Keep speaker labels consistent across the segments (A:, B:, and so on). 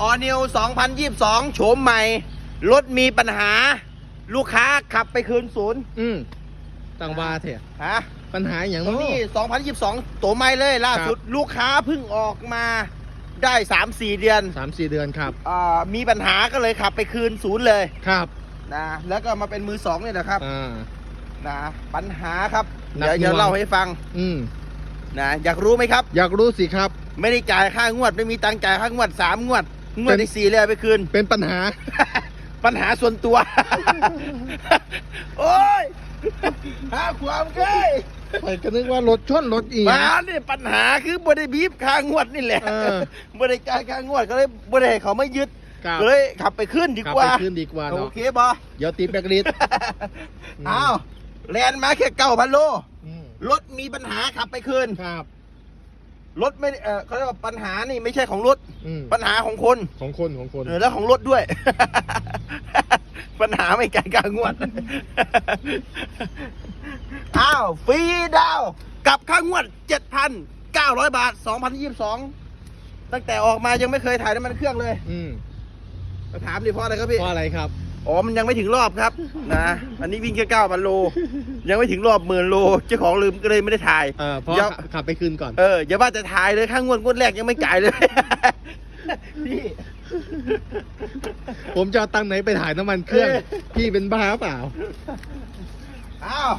A: ออนิว2022 โฉมใหม่ รถมีปัญหา ลูกค้าขับไปคืนศูนย์
B: อืมต่างว่าเถอะ
A: ฮะ
B: ปัญหาอย่าง
A: ตรงนี้ 2022ตัวใหม่เลยล่าสุด ลูกค้าเพิ่งออกมาได้ 3-4 เดือน
B: สามสี่เดือนครับ
A: อ่ามีปัญหาก็เลยขับไปคืนศูนย์เลย
B: ครับ
A: นะแล้วก็มาเป็นมือสองเนี่ยนะครับ
B: อ่า
A: นะปัญหาครับ
B: หนัก
A: เดี๋ยวจะ
B: หน่วง
A: เล่าให้ฟัง
B: อืม
A: นะอยากรู้ไหมครับ
B: อยากรู้สิครับ
A: ไม่ได้จ่ายค่างวด ไม่มีตังค์จ่ายค่างวดสามงวด งวดที่สี่เลยเอาไปคืน
B: เป็นปัญหา
A: ปัญหาส่วนตัว โอ้ยหาความเคย
B: ไปก็นึกว่ารถชนรถอีก
A: มาเนี่ยปัญหาคือบริบีบค่างวดนี่แหละ
B: เออบ
A: ริจ่ายค่างวดก็เลยบริให้เขาไม่ยึด
B: ครับ
A: ก็เลยขับไปขึ้นดี
B: ขับ
A: กว่า
B: ไปขึ้นดีกว่า
A: โอ
B: เนาะ
A: เคบอ
B: เดี๋ยวติดแบกลิสม
A: อ้าวแลนมาแค่เก้าพันโล
B: อืม
A: รถมีปัญหาขับไปคืน
B: ครับ
A: รถไม่เออเขาเรียกว่าปัญหานี่ไม่ใช่ของรถ
B: อืม
A: ปัญหาของคน
B: ของคนของคน
A: เออแล้วของรถด้วย ปัญหาไม่ไกลกลางงวด อ้าวฟรีดาวน์กับค่างวด 7,900 บาท 2022 ตั้งแต่ออกมายังไม่เคยถ่ายน้ำมันเครื่องเลย
B: อืม
A: ถามดิเพราะอะไรครับพี่
B: เพราะอะไรครับ
A: อ๋อ มันยังไม่ถึงรอบครับ นะ อันนี้วิ่งแค่9,000โล ยังไม่ถึงรอบหมื่นโล เจ้าของลืมก็เลยไม่ได้ถ่าย
B: เออเพราะ
A: เดี๋ยว
B: ขับไปคืนก่อน
A: เออ อย่าว่าจะถ่ายเลยค่างวดงวดแรกยังไม่จ่ายเลย พี่
B: ผมจะเอาตังค์ไหนไปถ่ายน้ำมันเครื่อง
A: เออ
B: พี่เป็นบ้าเปล่า
A: อ้าว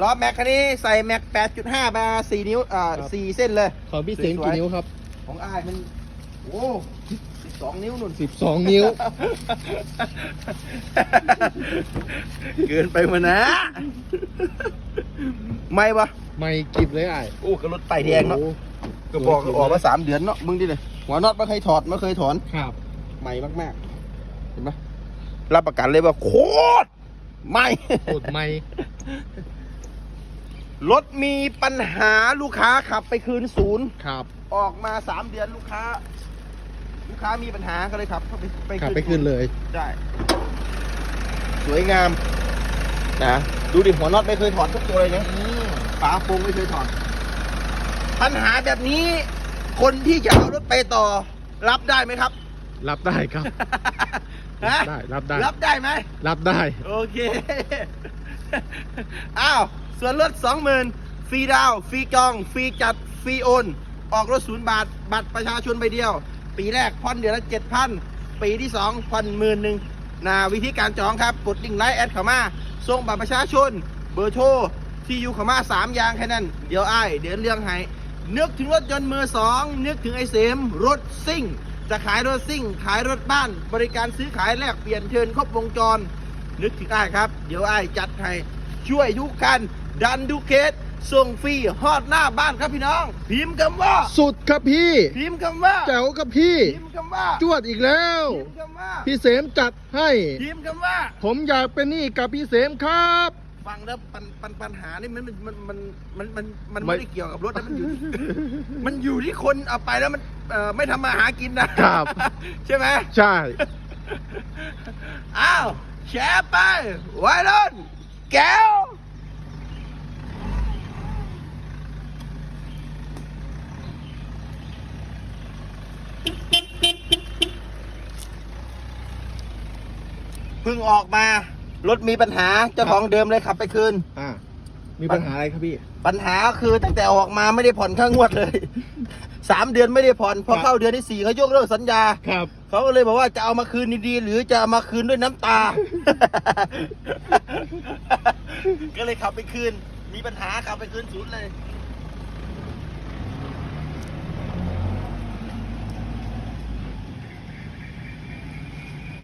A: ล้อแม็กคันนี้ใส่แม็ก 8.5มา4นิ้ว อ่า
B: ครับ
A: 4เส้นเลย
B: ของพี่เสียงกี่นิ้วครับ
A: ของอ้ายมัน โอ้12นิ้วนุ่น
B: สิบสองนิ้ว
A: เกินไปมานะ ไม่ปะ
B: ไม่กิบเลยไอ้
A: โอ้กระรถไฟแดงเนาะ
B: โอ้
A: ก็บอกออกมาสามเดือนเนาะมึงดิเลยหัวน็อตไม่เคยถอดไม่เคยถอน
B: ครับ
A: ใหม่มากๆ เห็นไหมรับประกันเลยว่าโคตรใหม่
B: โคตรไม่
A: รถมีปัญหาลูกค้าขับไปคืนศูนย์
B: ครับ
A: ออกมาสามเดือนลูกค้า ลูกค้ามีปัญหาก็เลยขับเข้าไปไป
B: ขับไปคืนเลย
A: ได้ สวยงามนะดูดิหัวน็อตไม่เคยถอดทุกตัวเลยนะฝาโปรงไม่เคยถอดปัญหาแบบนี้ คนที่จะเอารถไปต่อ รับได้ไหมครับ
B: รับได้ครับ
A: ฮะ
B: ได้รับได้
A: รับได้ไหม
B: รับได้
A: โอเค อ้าว ส่วนลดสองหมื่นฟรีดาวน์ฟรีจอง ฟรีจัด ฟรีโอน ออกรถศูนย์บาท บัตรประชาชนใบเดียว ปีแรกผ่อนเดือนละเจ็ดพันปีที่สองผ่อนหมื่นหนึ่งนาวิธีการจองครับ กดลิงก์ไลน์แอดเข้ามาส่งบัตรประชาชน เบอร์โทรที่อยู่เข้ามาสามอย่างแค่นั้น เดี๋ยวอ้ายเดี๋ยวเรื่องให้นึกถึงรถยนต์มือสองนึกถึงไอเสมรถซิ่ง จะขายรถซิ่ง ขายรถบ้าน บริการซื้อขายแลกเปลี่ยนเชิญครบวงจร นึกถึงไอ้ครับ เดี๋ยวอ้ายจัดให้ช่วยทุกคันดันทุกเคส ส่งฟรีฮอดหน้าบ้านครับพี่น้อง พิมพ์คำว่า
B: สุดครับพี่
A: พิมพ์คำว่า
B: แจ๋วครับพี่
A: พิมพ์คำว่า
B: จวดอีกแล้ว
A: พิมพ์คำว่า
B: พี่เสมจัดให้
A: พิมพ์คำว่า
B: ผมอยากเป็นหนี้กับพี่เสมครับ
A: ฟังแล้วปัญปัญปัญหานี่มันมันมันมันมันมัน
B: ไม่
A: ไม่ ได้เกี่ยวกับรถนะมันอยู่ มันอยู่ที่คนเอาไปแล้วมันเอ่อไม่ทำมาหากินนะครับ ใช่ไหม
B: ใช่
A: อ้าวแชร์ไปไว้รุ่นแก้ว เพิ่งออกมา รถมีปัญหาเจ้าของเดิมเลยขับไปคืน
B: อ่า มีปัญหาอะไรครับพี่
A: ปัญหาคือตั้งแต่ออกมาไม่ได้ผ่อนค่างวดเลย สามเดือนไม่ได้ผ่อนพอ
B: ครับ
A: เข้าเดือนที่สี่เขายกเลิกสัญญา
B: ครับ
A: เขาก็เลยบอกว่าจะเอามาคืนดีๆหรือจะเอามาคืนด้วยน้ำตา ก็เลยขับไปคืน มีปัญหาขับไปคืนศูนย์เลย